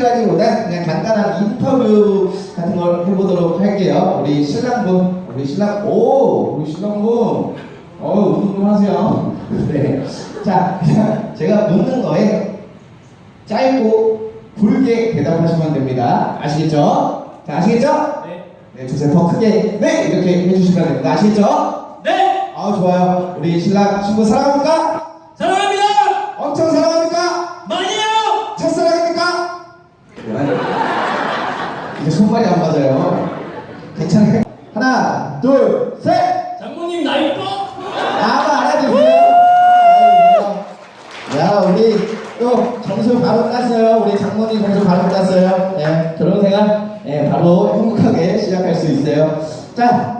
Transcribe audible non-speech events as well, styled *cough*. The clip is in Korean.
퀴즈라기보다 그냥 간단한 인터뷰 같은 걸 해보도록 할게요. 우리 신랑분, 우리 신랑, 오, 우리 신랑분, 어, 운동 좀 하세요. *laughs* 네. 자, 그냥 *laughs* 제가 묻는 거에 짧고 굵게 대답하시면 됩니다. 아시겠죠? 자, 아시겠죠? 네. 네, 두세 더 크게, 네! 이렇게 해주시면 됩니다. 아시겠죠? 네! 아, 좋아요. 우리 신랑 친구 사랑합니까? 사랑합니다! 엄청 사랑합니까? 많이요! 첫사랑입니까? 이게 손발이 안 맞아요. 괜찮아요. 하나, 둘, 셋! 장모님 나 이뻐? 나만 알아주세요. 야, 우리 또 점수 바로 땄어요. 우리 장모님 점수 바로 땄어요. 예, 결혼 생활 예, 바로 행복하게 시작할 수 있어요. 자,